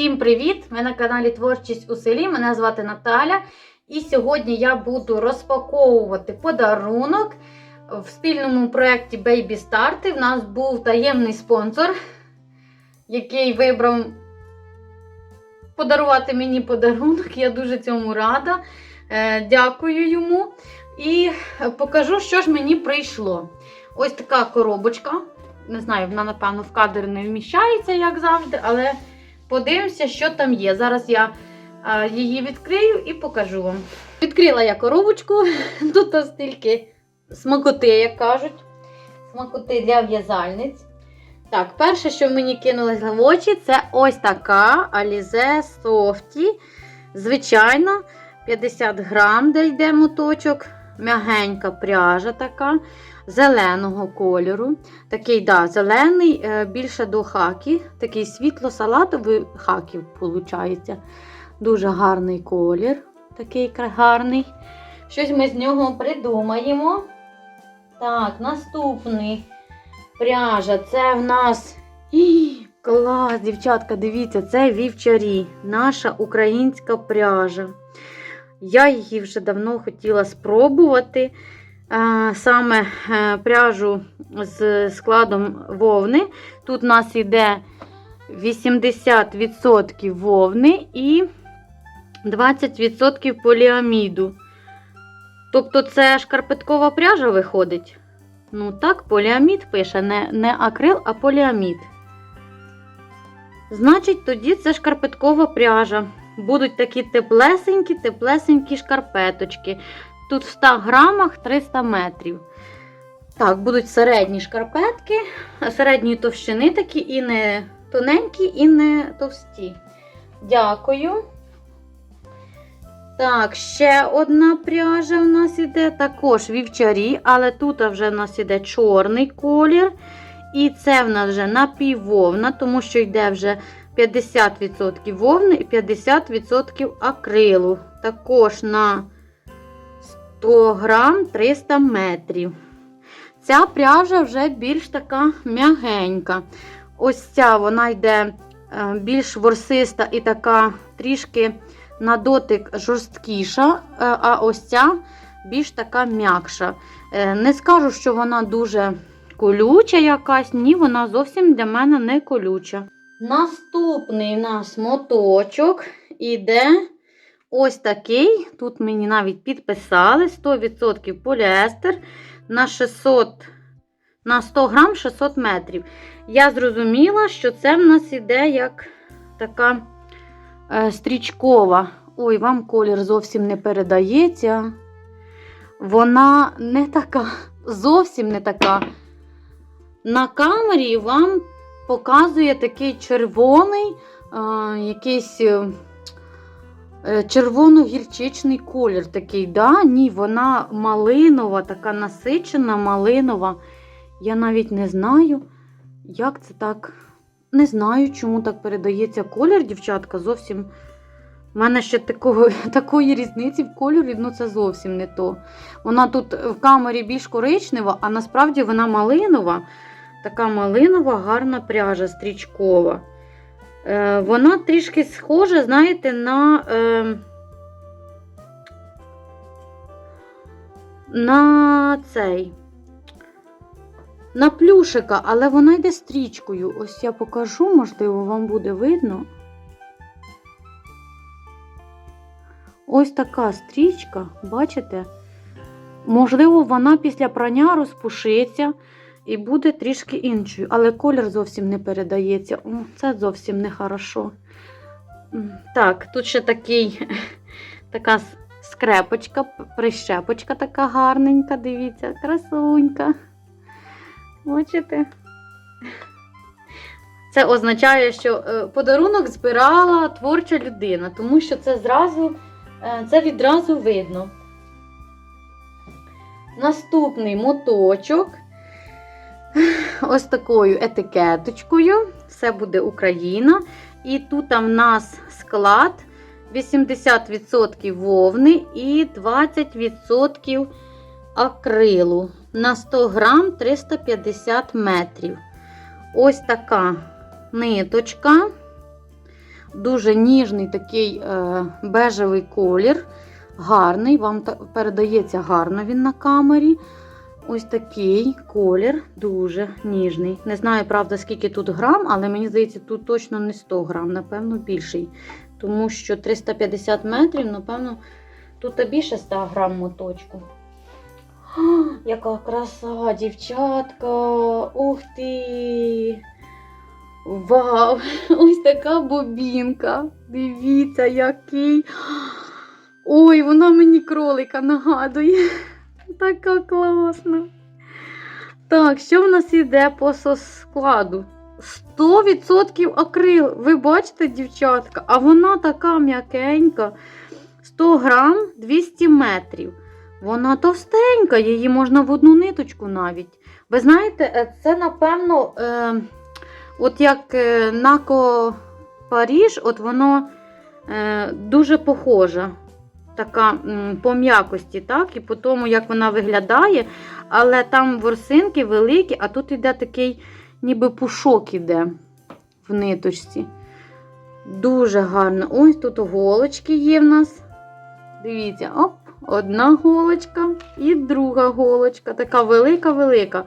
Всім привіт! Ви на каналі Творчість у селі. Мене звати Наталя. І сьогодні я буду розпаковувати подарунок в спільному проєкті Baby Starty. В нас був таємний спонсор, який вибрав подарувати мені подарунок. Я дуже цьому рада. Е, Дякую йому. І покажу, що ж мені прийшло. Ось така коробочка. Не знаю, вона, напевно, в кадр не вміщається, як завжди, але подивимося, що там є. Зараз я її відкрию і покажу вам. Відкрила я коробочку, тут стільки смакоти, як кажуть. Смакоти для в'язальниць. Так, перше, що мені кинулось в очі, це ось така Alize Softy. Звичайно, 50 грам, де йде моточок. Мягенька пряжа така, зеленого кольору. Такий, да, зелений, е, більше до хакі. Такий світло-салатовий хаків, виходить. Дуже гарний колір. Такий гарний. Щось ми з нього придумаємо. Так, наступний пряжа. Це в нас. Клас, дівчатка, дивіться, це вівчарі. Наша українська пряжа. Я її вже давно хотіла спробувати. Саме е, пряжу з складом вовни. Тут у нас йде 80% вовни і 20% поліаміду. Тобто це шкарпеткова пряжа виходить. Ну так, поліамід пише, не, не акрил, а поліамід. Значить, тоді це шкарпеткова пряжа. Будуть такі теплесенькі, теплесенькі шкарпеточки. Тут в 100 грамах 300 метрів. Так, будуть середні шкарпетки, середньої товщини такі і не тоненькі, і не товсті. Дякую. Так, ще одна пряжа в нас іде, також вівчарі, але тут вже в нас іде чорний колір. І це в нас вже напіввовна, тому що йде вже 50% вовни і 50% акрилу. Також на 100 грам 300 метрів. Ця пряжа вже більш така м'ягенька. Ось ця вона йде е, більш ворсиста і така трішки на дотик жорсткіша, е, а ось ця більш така м'якша. Е, Не скажу, що вона дуже колюча якась, ні, вона зовсім для мене не колюча. Наступний у нас моточок іде ось такий. Тут мені навіть підписали 100% поліестер на 600 на 100 грам 600 метрів. Я зрозуміла, що це в нас іде як така е, стрічкова. Ой, вам колір зовсім не передається. Вона не така, зовсім не така. На камері вам показує такий червоний, е, якийсь е, червоно-гірчичний колір такий. Да? Ні, вона малинова, така насичена, малинова. Я навіть не знаю, як це так. Не знаю, чому так передається колір, дівчатка. Зовсім. У мене ще такого, такої різниці в кольорі, ну це зовсім не то. Вона тут в камері більш коричнева, а насправді вона малинова. Така малинова, гарна пряжа стрічкова. Е, вона трішки схожа, знаєте, на. Е, на цей. На плюшика, але вона йде стрічкою. Ось я покажу, можливо, вам буде видно. Ось така стрічка, бачите? Можливо, вона після прання розпушиться і буде трішки іншою, але колір зовсім не передається. О, це зовсім не хорошо. Так, тут ще такий, така скрепочка, прищепочка така гарненька, дивіться, красунька. Бачите? Це означає, що е, подарунок збирала творча людина, тому що це зразу, е, це відразу видно. Наступний моточок. Ось такою етикеточкою. Все буде Україна. І тут в нас склад 80% вовни і 20% акрилу. На 100 грам 350 метрів. Ось така ниточка. Дуже ніжний такий е, бежевий колір. Гарний, вам передається гарно він на камері. Ось такий колір, дуже ніжний. Не знаю, правда, скільки тут грам, але мені здається, тут точно не 100 грам, напевно, більший. Тому що 350 метрів, напевно, тут більше 100 грам моточку. А, яка краса, дівчатка! Ух ти! Вау! Ось така бобінка. Дивіться, який. Ой, вона мені кролика нагадує. Така класна. Так, що в нас іде по со- складу? 100% акрил. Ви бачите, дівчатка, а вона така м'якенька. 100 грам 200 метрів. Вона товстенька, її можна в одну ниточку навіть. Ви знаєте, е, це, напевно, е, от як е, Нако Паріж, от воно е, дуже похоже. Така по м'якості, так, і по тому, як вона виглядає. Але там ворсинки великі, а тут іде такий, ніби пушок іде в ниточці. Дуже гарно. Ось тут голочки є в нас. Дивіться, оп, одна голочка і друга голочка. Така велика-велика.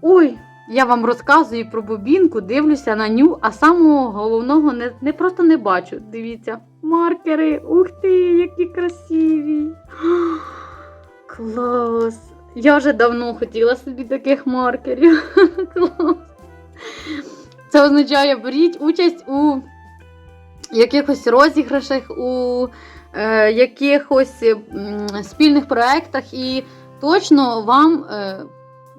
Ой, я вам розказую про бобінку, дивлюся на ню, а самого головного не, не просто не бачу. Дивіться, маркери. Ух ти, які красиві. Клас! Я вже давно хотіла собі таких маркерів. Клас. Це означає, беріть участь у якихось розіграшах, у е, якихось спільних проєктах, і точно вам е,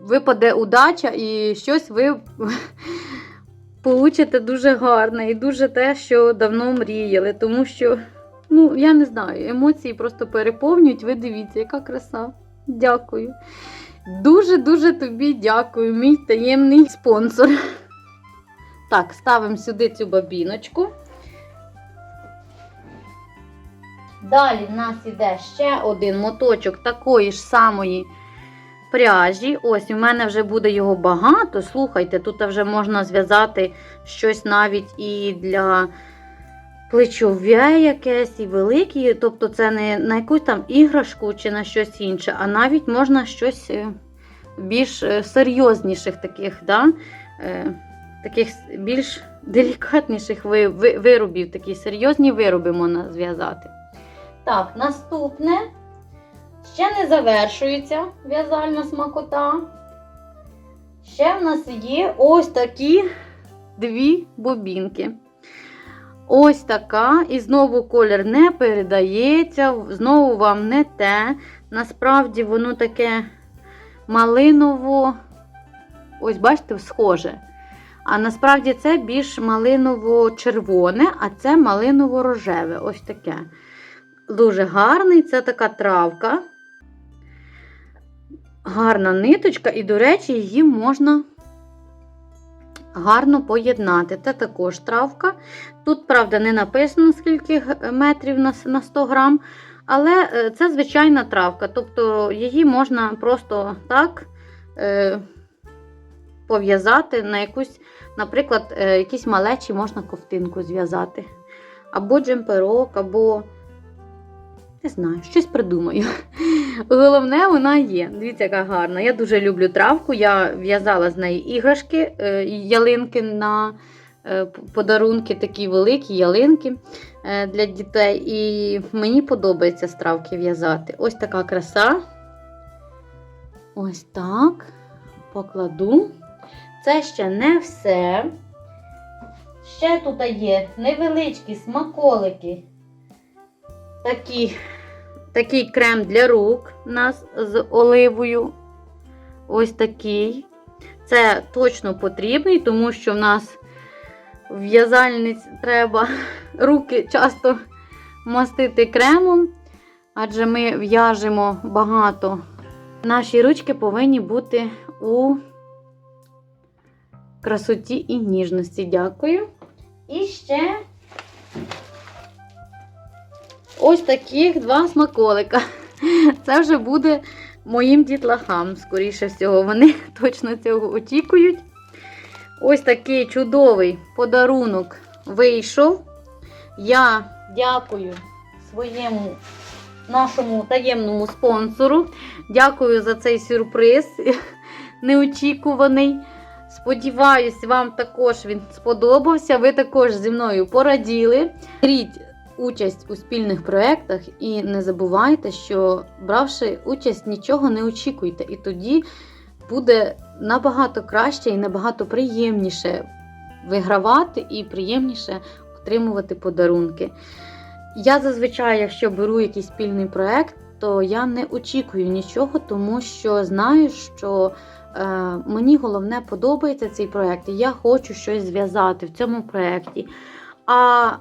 випаде удача і щось ви получите дуже гарне і дуже те, що давно мріяли. Тому що, ну, я не знаю, емоції просто переповнюють. Ви дивіться, яка краса. Дякую. Дуже-дуже тобі дякую, мій таємний спонсор. Так, ставимо сюди цю бабіночку. Далі в нас іде ще один моточок такої ж самої пряжі. Ось, у мене вже буде його багато. Слухайте, тут вже можна зв'язати щось навіть і для плечове якесь, і великі. Тобто це не на якусь там іграшку чи на щось інше, а навіть можна щось е, більш е, серйозніших таких, да? е, таких більш делікатніших ви- ви- виробів, такі серйозні вироби можна зв'язати. Так, наступне. Ще не завершується в'язальна смакота. Ще в нас є ось такі дві бобінки. Ось така, і знову колір не передається, знову вам не те. Насправді воно таке малиново, ось бачите, схоже. А насправді це більш малиново-червоне, а це малиново-рожеве. Ось таке. Дуже гарний, це така травка. Гарна ниточка, і, до речі, її можна гарно поєднати. Це також травка. Тут, правда, не написано, скільки метрів на 100 грам, але е, це звичайна травка. Тобто її можна просто так е, пов'язати на якусь, наприклад, е, якісь малечі можна ковтинку зв'язати. Або джемперок, або. Не знаю, щось придумаю. Головне, вона є. Дивіться, яка гарна. Я дуже люблю травку. Я в'язала з неї іграшки, е, ялинки на е, подарунки, такі великі ялинки е, для дітей. І мені подобається з травки в'язати. Ось така краса. Ось так. Покладу. Це ще не все. Ще тут є невеличкі смаколики. Такі, такий крем для рук у нас з оливою. Ось такий. Це точно потрібний, тому що в нас в'язальниць треба руки часто мастити кремом, адже ми в'яжемо багато. Наші ручки повинні бути у красоті і ніжності. Дякую. І ще ось таких два смаколика. Це вже буде моїм дітлахам, скоріше всього, вони точно цього очікують. Ось такий чудовий подарунок вийшов. Я дякую своєму нашому таємному спонсору. Дякую за цей сюрприз неочікуваний. Сподіваюсь, вам також він сподобався. Ви також зі мною пораділи. Участь у спільних проєктах і не забувайте, що бравши участь, нічого не очікуйте. І тоді буде набагато краще і набагато приємніше вигравати і приємніше отримувати подарунки. Я зазвичай, якщо беру якийсь спільний проєкт, то я не очікую нічого, тому що знаю, що е, мені головне подобається цей проєкт, і я хочу щось зв'язати в цьому проєкті. А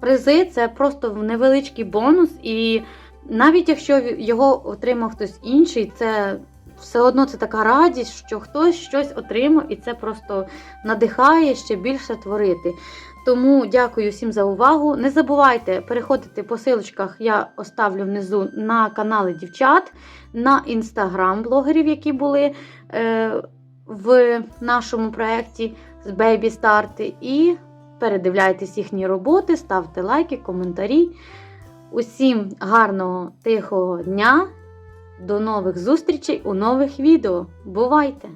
призи це просто невеличкий бонус, і навіть якщо його отримав хтось інший, це все одно це така радість, що хтось щось отримав, і це просто надихає ще більше творити. Тому дякую всім за увагу. Не забувайте переходити по силочках, я оставлю внизу на канали дівчат, на інстаграм блогерів, які були е, в нашому проєкті з Baby Start. І передивляйтесь їхні роботи, ставте лайки, коментарі. Усім гарного, тихого дня! До нових зустрічей у нових відео. Бувайте!